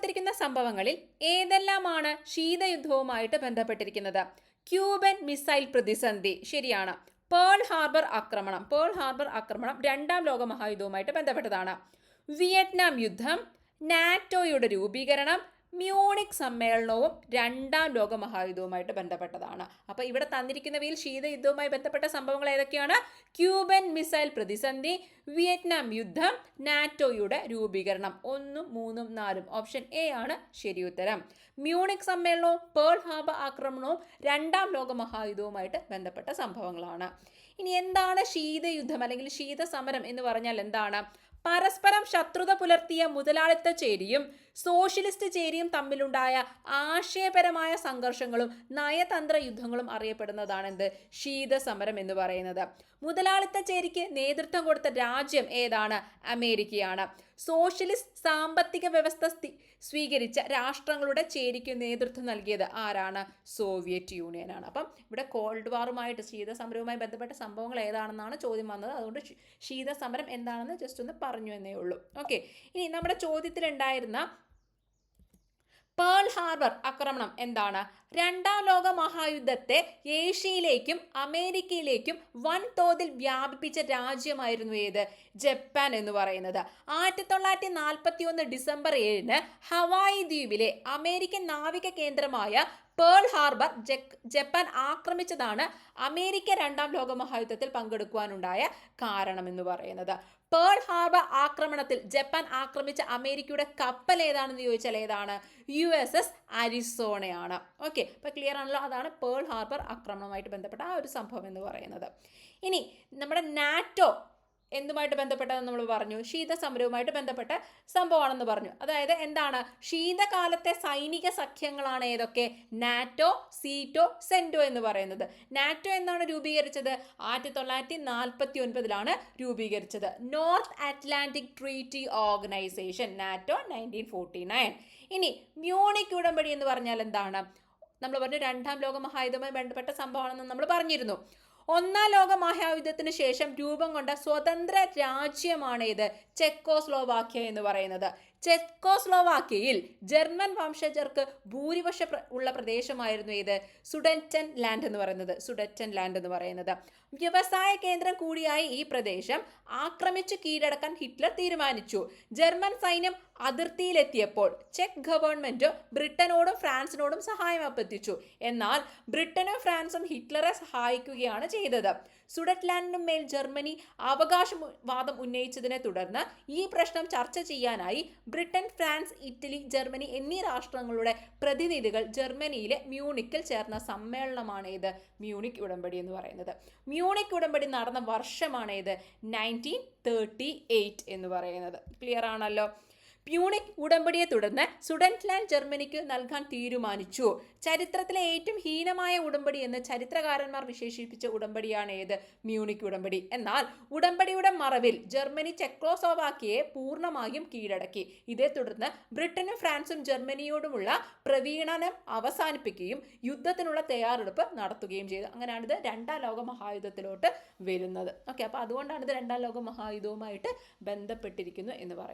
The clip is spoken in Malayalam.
കൊടുത്തിരിക്കുന്ന സംഭവങ്ങളിൽ ഏതെല്ലാമാണ് ശീതയുദ്ധവുമായിട്ട് ബന്ധപ്പെട്ടിരിക്കുന്നത്? ക്യൂബൻ മിസൈൽ പ്രതിസന്ധി. ശരിയാണ്. പേൾ ഹാർബർ ആക്രമണം. പേൾ ഹാർബർ ആക്രമണം രണ്ടാം ലോക മഹായുദ്ധവുമായിട്ട് ബന്ധപ്പെട്ടതാണ്. വിയറ്റ്നാം യുദ്ധം നാറ്റോയുടെ രൂപീകരണം മ്യൂണിക് സമ്മേളനവും രണ്ടാം ലോക മഹായുദ്ധവുമായിട്ട് ബന്ധപ്പെട്ടതാണ്. അപ്പോൾ ഇവിടെ തന്നിരിക്കുന്നവയിൽ ശീതയുദ്ധവുമായി ബന്ധപ്പെട്ട സംഭവങ്ങൾ ഏതൊക്കെയാണ്? ക്യൂബൻ മിസൈൽ പ്രതിസന്ധി വിയറ്റ്നാം യുദ്ധം നാറ്റോയുടെ രൂപീകരണം. ഒന്നും മൂന്നും നാലും. ഓപ്ഷൻ എ ആണ് ശരിയുത്തരം മ്യൂണിക് സമ്മേളനവും പേൾ ഹാബ ആക്രമണവും രണ്ടാം ലോക മഹായുദ്ധവുമായിട്ട് ബന്ധപ്പെട്ട സംഭവങ്ങളാണ്. ഇനി എന്താണ് ശീതയുദ്ധം അല്ലെങ്കിൽ ശീതസമരം എന്ന് പറഞ്ഞാൽ എന്താണ്? പരസ്പരം ശത്രുത പുലർത്തിയ മുതലാളിത്ത ചേരിയും സോഷ്യലിസ്റ്റ് ചേരിയും തമ്മിലുണ്ടായ ആശയപരമായ സംഘർഷങ്ങളും നയതന്ത്ര യുദ്ധങ്ങളും അറിയപ്പെടുന്നതാണ് എന്ത് ശീതസമരം എന്ന് പറയുന്നത്. മുതലാളിത്ത ചേരിക്ക് നേതൃത്വം കൊടുത്ത രാജ്യം ഏതാണ്? അമേരിക്കയാണ്. സോഷ്യലിസ്റ്റ് സാമ്പത്തിക വ്യവസ്ഥ സ്ഥി- സ്വീകരിച്ച രാഷ്ട്രങ്ങളുടെ ചേരിക്ക് നേതൃത്വം നൽകിയത് ആരാണ്? സോവിയറ്റ് യൂണിയനാണ് അപ്പം ഇവിടെ കോൾഡ് വാറുമായിട്ട് ശീതസമരവുമായി ബന്ധപ്പെട്ട സംഭവങ്ങൾ ഏതാണെന്നാണ് ചോദ്യം വന്നത്. അതുകൊണ്ട് ശീതസമരം എന്താണെന്ന് ജസ്റ്റ് ഒന്ന് പറഞ്ഞു എന്നേ ഉള്ളൂ. ഓക്കെ. ഇനി നമ്മുടെ ചോദ്യത്തിലുണ്ടായിരുന്ന പേൾ ഹാർബർ ആക്രമണം എന്താണ്? രണ്ടാം ലോക മഹായുദ്ധത്തെ ഏഷ്യയിലേക്കും അമേരിക്കയിലേക്കും വൻതോതിൽ വ്യാപിപ്പിച്ച രാജ്യമായിരുന്നു ഏത്? ജപ്പാൻ എന്ന് പറയുന്നത്. ആയിരത്തി തൊള്ളായിരത്തി നാൽപ്പത്തി ഒന്ന് ഡിസംബർ ഏഴിന് ഹവായി ദ്വീപിലെ അമേരിക്കൻ നാവിക കേന്ദ്രമായ പേൾ ഹാർബർ ജപ്പാൻ ആക്രമിച്ചതാണ് അമേരിക്ക രണ്ടാം ലോക മഹായുദ്ധത്തിൽ പങ്കെടുക്കുവാനുണ്ടായ കാരണം എന്ന് പറയുന്നത്. പേൾ ഹാർബർ ആക്രമണത്തിൽ ജപ്പാൻ ആക്രമിച്ച അമേരിക്കയുടെ കപ്പൽ ഏതാണെന്ന് ചോദിച്ചാൽ ഏതാണ്? യു എസ് എസ് അരിസോണയാണ്. ഓക്കെ ഇപ്പം ക്ലിയർ ആണല്ലോ. അതാണ് പേൾ ഹാർബർ ആക്രമണവുമായിട്ട് ബന്ധപ്പെട്ട ആ ഒരു സംഭവം എന്ന് പറയുന്നത്. ഇനി നമ്മുടെ നാറ്റോ എന്തുമായിട്ട് ബന്ധപ്പെട്ടതെന്ന് നമ്മൾ പറഞ്ഞു. ശീതസമരവുമായിട്ട് ബന്ധപ്പെട്ട സംഭവമാണെന്ന് പറഞ്ഞു. അതായത് എന്താണ്? ശീതകാലത്തെ സൈനിക സഖ്യങ്ങളാണ് ഏതൊക്കെ? നാറ്റോ സീറ്റോ സെന്റോ എന്ന് പറയുന്നത്. നാറ്റോ എന്നാണ് രൂപീകരിച്ചത്? ആയിരത്തി തൊള്ളായിരത്തി നാൽപ്പത്തി ഒൻപതിലാണ് രൂപീകരിച്ചത്. North Atlantic Treaty Organisation NATO nineteen forty nine. ഇനി മ്യൂണിക് ഉടമ്പടി എന്ന് പറഞ്ഞാൽ എന്താണ്? നമ്മൾ പറഞ്ഞു രണ്ടാം ലോക മഹായുദ്ധവുമായി ബന്ധപ്പെട്ട സംഭവമാണെന്ന് നമ്മൾ പറഞ്ഞിരുന്നു. ഒന്നാം ലോക മഹായുദ്ധത്തിന് ശേഷം രൂപം കൊണ്ട സ്വതന്ത്ര രാജ്യമാണ് ഇത് ചെക്കോസ്ലോവാക്യ എന്ന് പറയുന്നത്. ചെക്കോസ്ലോവാക്യയിൽ ജർമ്മൻ വംശജർക്ക് ഭൂരിപക്ഷ ഉള്ള പ്രദേശമായിരുന്നു ഇത് സുഡറ്റൻ ലാൻഡ് എന്ന് പറയുന്നത്. സുഡറ്റൻ ലാൻഡ് എന്ന് പറയുന്നത്. വ്യവസായ കേന്ദ്രം കൂടിയായി ഈ പ്രദേശം ആക്രമിച്ചു കീഴടക്കാൻ ഹിറ്റ്ലർ തീരുമാനിച്ചു. ജർമ്മൻ സൈന്യം അതിർത്തിയിലെത്തിയപ്പോൾ ചെക്ക് ഗവൺമെന്റ് ബ്രിട്ടനോടും ഫ്രാൻസിനോടും സഹായം അഭ്യർത്ഥിച്ചു. എന്നാൽ ബ്രിട്ടനും ഫ്രാൻസും ഹിറ്റ്ലറെ സഹായിക്കുകയാണ് ചെയ്തത്. സുഡറ്റ്ലാൻഡിനും മേൽ ജർമ്മനി അവകാശവാദം ഉന്നയിച്ചതിനെ തുടർന്ന് ഈ പ്രശ്നം ചർച്ച ചെയ്യാനായി ബ്രിട്ടൻ ഫ്രാൻസ് ഇറ്റലി ജർമ്മനി എന്നീ രാഷ്ട്രങ്ങളുടെ പ്രതിനിധികൾ ജർമ്മനിയിലെ മ്യൂണിക്കിൽ ചേർന്ന സമ്മേളനമാണ് ഇത് മ്യൂണിക് ഉടമ്പടി എന്ന് പറയുന്നത്. മ്യൂണിക് ഉടമ്പടി നടന്ന വർഷമാണ് ഇത് നയന്റീൻ തേർട്ടി എയ്റ്റ് എന്ന് പറയുന്നത്. ക്ലിയർ ആണല്ലോ? പ്യൂണിക് ഉടമ്പടിയെ തുടർന്ന് സുഡൻലാൻഡ് ജർമ്മനിക്ക് നൽകാൻ തീരുമാനിച്ചു. ചരിത്രത്തിലെ ഏറ്റവും ഹീനമായ ഉടമ്പടി എന്ന് ചരിത്രകാരന്മാർ വിശേഷിപ്പിച്ച ഉടമ്പടിയാണ് ഏത്? മ്യൂണിക് ഉടമ്പടി. എന്നാൽ ഉടമ്പടിയുടെ മറവിൽ ജർമ്മനി ചെക്കോസ്ലോവാക്കിയെ പൂർണമായും കീഴടക്കി. ഇതേ തുടർന്ന് ബ്രിട്ടനും ഫ്രാൻസും ജർമ്മനിയോടുമുള്ള പ്രവീണനം അവസാനിപ്പിക്കുകയും യുദ്ധത്തിനുള്ള തയ്യാറെടുപ്പ് നടത്തുകയും ചെയ്തു. അങ്ങനെയാണ് ഇത് രണ്ടാം ലോക മഹായുദ്ധത്തിലോട്ട് വരുന്നത്. ഓക്കെ അപ്പോൾ അതുകൊണ്ടാണ് ഇത് രണ്ടാം ലോക മഹായുദ്ധവുമായിട്ട് ബന്ധപ്പെട്ടിരിക്കുന്നു എന്ന് പറയുന്നത്.